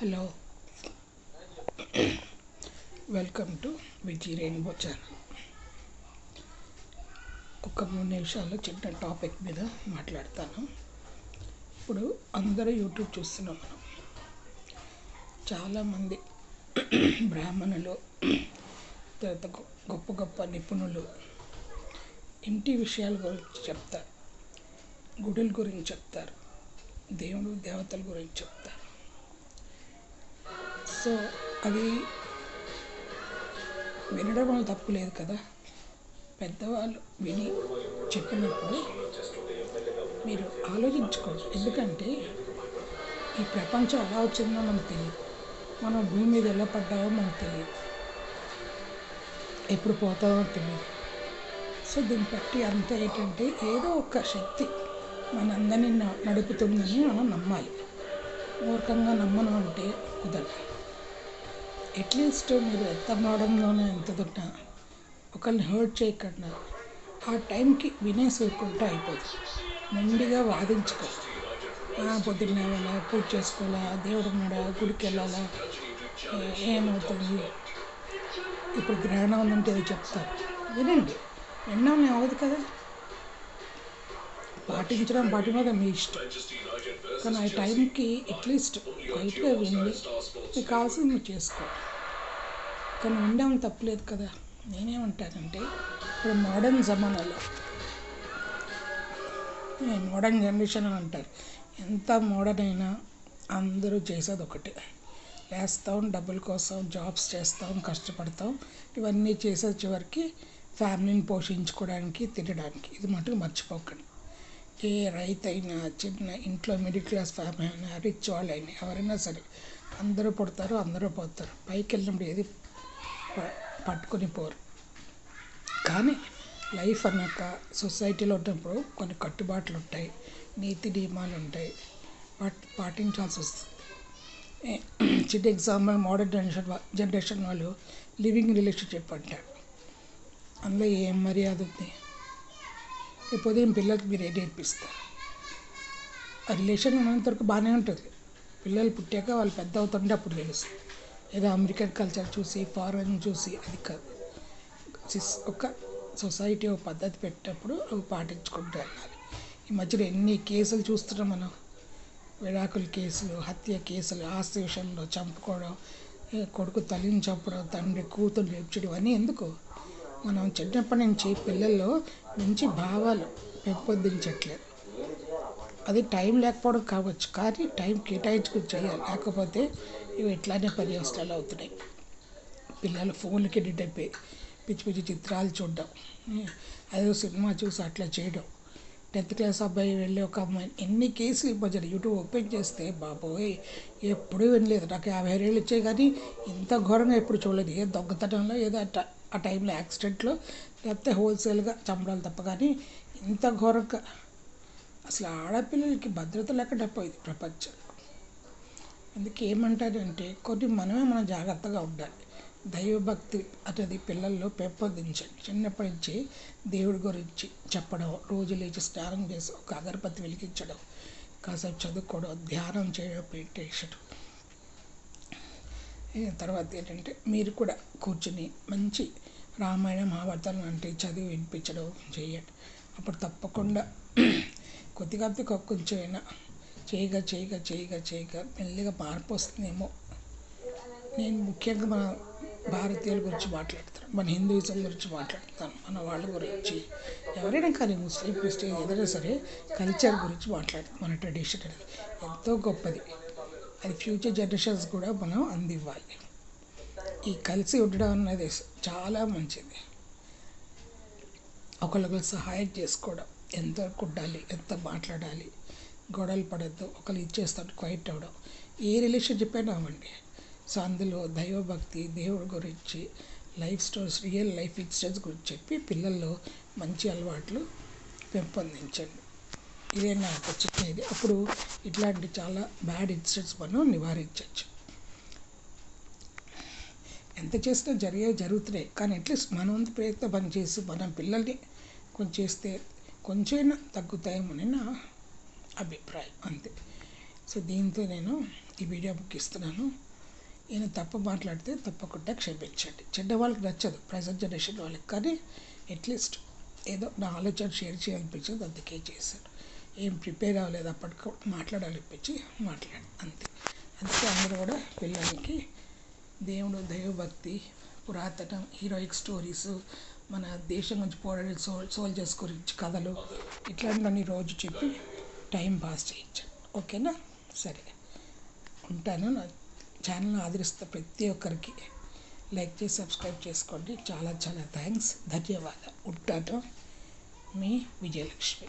Hello. Welcome to Viji rainbow channel ఒక మూడు నిమిషాల్లో చిన్న టాపిక్ మీద మాట్లాడతాను. ఇప్పుడు అందరూ యూట్యూబ్ చూస్తున్నాం మనం. చాలామంది బ్రాహ్మణులు తర్వాత గొప్ప గొప్ప నిపుణులు ఇంటి విషయాల గురించి చెప్తారు. గుడుల గురించి చెప్తారు. దేవుడు దేవతల గురించి చెప్తారు. సో అది వినడం వల్ల తప్పు లేదు కదా. పెద్దవాళ్ళు విని చెప్పినప్పుడు మీరు ఆలోచించుకోండి. ఎందుకంటే ఈ ప్రపంచం ఎలా వచ్చిందో మనకు తెలియదు. మనం భూమి మీద ఎలా పడ్డామో మనకు తెలియదు. ఎప్పుడు పోతామో తెలియదు. సో దీన్ని బట్టి అంతా ఏంటంటే ఏదో ఒక శక్తి మనందరినీ న- నడుపుతుందని మనం నమ్మాలి. మూర్ఖంగా నమ్మను అంటే కుదరదు. అట్లీస్ట్ మీరు ఎంత మోడంలోనే ఎంత తిన్నా ఒకరిని హర్ట్ చేయకుండా ఆ టైంకి వినేసి ఊరుకుంటే అయిపోతుంది. మొండిగా వాదించుకో. పొద్దున్న వెళ్ళా పూజ చేసుకోవాలా దేవుడు ఉన్నాడా గుడికి వెళ్ళాలా ఏమవుతుంది? ఇప్పుడు గ్రహణం ఉందంటే అది చెప్తారు. వినండి. విన్నాం అవ్వదు కదా? పాటించడం వాటి మీద మీ ఇష్టం. కానీ ఆ టైంకి అట్లీస్ట్ బయటగా విని మీకు కావాల్సింది మీరు చేసుకో. కానీ ఉండడం తప్పలేదు కదా. నేనేమంటానంటే ఇప్పుడు మోడర్న్ జమానాలో మోడర్న్ జనరేషన్ అని అంటారు. ఎంత మోడర్న్ అయినా అందరూ చేసేది ఒకటే. వేస్తాం డబ్బుల కోసం జాబ్స్ చేస్తాం కష్టపడతాం. ఇవన్నీ చేసే చివరికి ఫ్యామిలీని పోషించుకోవడానికి తినడానికి. ఇది మటుకు మర్చిపోకండి. ఏ రైతు అయినా చిన్న ఇంట్లో మిడిల్ క్లాస్ ఫ్యామిలీ అయినా రిచ్ అయినా ఎవరైనా సరే అందరూ పుడతారు అందరూ పోతారు. పైకి వెళ్ళినప్పుడు ఏది ప- పట్టుకొని పోరు. కానీ లైఫ్ అన్నాక సొసైటీలో ఉన్నప్పుడు కొన్ని కట్టుబాట్లు ఉంటాయి నీతి నియమాలు ఉంటాయి వాటి పాటించాల్సి వస్తుంది. చిన్న ఎగ్జాంపుల్ మోడర్న్ జనరేషన్ జనరేషన్ వాళ్ళు లివింగ్ రిలేషన్షిప్ అంటారు. అందులో ఏం మర్యాద ఉంది రేపు ఉదయం పిల్లలకి మీరు ఏం నేర్పిస్తారు? ఆ రిలేషన్ ఉన్నంత వరకు బాగానే ఉంటుంది. పిల్లలు పుట్టాక వాళ్ళు పెద్ద అవుతుంటే అప్పుడు తెలుస్తుంది. ఏదో అమెరికన్ కల్చర్ చూసి ఫారెన్ చూసి అది కాదు. సిస్ ఒక సొసైటీ ఒక పద్ధతి పెట్టినప్పుడు అవి పాటించుకుంటూ వెళ్ళాలి. ఈ మధ్యలో ఎన్ని కేసులు చూస్తున్నాం మనం. విడాకుల కేసులు హత్య కేసులు ఆస్తి విషయంలో చంపుకోవడం కొడుకు తల్లిని చంపడం తండ్రి కూతురు రేపు అన్నీ ఎందుకు? మనం చిన్నప్పటి నుంచి పిల్లల్లో మంచి భావాలు పెంపొందించట్లేదు. అది టైం లేకపోవడం కావచ్చు కానీ టైం కేటాయించుకుని చేయాలి. లేకపోతే ఇవి ఇట్లానే పర్యవస్థలు అవుతున్నాయి. పిల్లలు ఫోన్లకి ఎడిట్ పిచ్చి పిచ్చి చిత్రాలు చూడడం అదే సినిమా చూసి అట్లా చేయడం. టెన్త్ క్లాస్ అబ్బాయి వెళ్ళి ఒక అమ్మాయి ఎన్ని కేసులు ఈ మధ్యన యూట్యూబ్ ఓపెన్ చేస్తే బాబోయ్ ఎప్పుడూ వినలేదు. నాకు యాభై ఏళ్ళు వచ్చాయి కానీ ఇంత ఘోరంగా ఎప్పుడు చూడలేదు. ఏ దొంగతనంలో ఏదో అట్ట. ఆ టైంలో యాక్సిడెంట్లో లేకపోతే హోల్సేల్గా చంపడాలు తప్ప కానీ ఇంత ఘోరంగా అసలు ఆడపిల్లలకి భద్రత లేకుండా పోయింది ప్రపంచం. అందుకే ఏమంటారంటే కొన్ని మనమే మనం జాగ్రత్తగా ఉండాలి. దైవభక్తి అనేది పిల్లల్లో పెంపొందించండి. చిన్నప్పటి నుంచి దేవుడి గురించి చెప్పడం రోజు లేచి స్నానం చేసి ఒక అగరబత్తి వెలిగించడం కాసేపు చదువుకోవడం ధ్యానం చేయడం మెడిటేషన్ తర్వాత ఏంటంటే మీరు కూడా కూర్చుని మంచి రామాయణ మహాభారతాలు లాంటివి చదివి వినిపించడం చేయండి. అప్పుడు తప్పకుండా కొద్దిగా కొంచెం అయినా చేయగా చేయగా చేయగా చేయగా మెల్లిగా మార్పు వస్తుందేమో. నేను ముఖ్యంగా మన భారతీయుల గురించి మాట్లాడతాను మన హిందూయిజం గురించి మాట్లాడతాను మన వాళ్ళ గురించి. ఎవరైనా కానీ ముస్లిం క్రిస్టియన్ ఏదైనా సరే కల్చర్ గురించి మాట్లాడతాం మన ట్రెడిషన్ అనేది ఎంతో గొప్పది. అది ఫ్యూచర్ జనరేషన్స్ కూడా మనం అందివ్వాలి. ఈ కలిసి ఉండడం అనేది చాలా మంచిది. ఒకరికొకరు సహాయం చేసుకోవడం ఎంత ఉండాలి ఎంత మాట్లాడాలి గొడవలు పడద్దు ఒకరు ఇచ్చేస్తాడు క్వైట్ అవ్వడం. ఏ రిలేషన్షిప్ అయినా అవ్వండి. సో అందులో దైవభక్తి దేవుడి గురించి life stories real life incidents గురించి చెప్పి పిల్లల్లో మంచి అలవాట్లు పెంపొందించండి. ఇదే నాకు చెప్పేది అప్పుడు ఇట్లాంటి చాలా బ్యాడ్ ఇన్సిడెంట్స్ మనం నివారించవచ్చు ఎంత చేసినా జరిగే జరుగుతున్నాయి. కానీ అట్లీస్ట్ మన వంతు ప్రయత్నం పని చేసి మన పిల్లల్ని కొంచెం చేస్తే కొంచెమైనా తగ్గుతాయేమోనని నా అభిప్రాయం. అంతే. సో దీంతో నేను ఈ వీడియో ముగిస్తున్నాను నేను తప్పు మాట్లాడితే తప్పకుండా క్షమించండి. చెడ్డ వాళ్ళకి నచ్చదు ప్రజెంట్ జనరేషన్ వాళ్ళకి. కానీ అట్లీస్ట్ ఏదో నా ఆలోచన షేర్ చేయాలనిపించింది అందుకే చేశాను. ఏం ప్రిపేర్ అవ్వలేదు. అప్పటికి మాట్లాడాలనిపించి మాట్లాడు అంతే. అందుకే అందరూ కూడా పిల్లలకి దేవుడు దైవభక్తి పురాతన హీరోయిక్ స్టోరీస్ మన దేశం గురించి పోరాడే సోల్ సోల్జర్స్ గురించి కథలు ఇట్లాంటివన్నీ రోజు చెప్పి టైం పాస్ చేయించండి ఓకేనా? సరే. ఉంటాను. నా ఛానల్ని ఆదరిస్తే ప్రతి ఒక్కరికి లైక్ చేసి సబ్స్క్రైబ్ చేసుకోండి. చాలా చాలా థ్యాంక్స్. ధన్యవాదాలు. ఉంటాను. మీ విజయలక్ష్మి.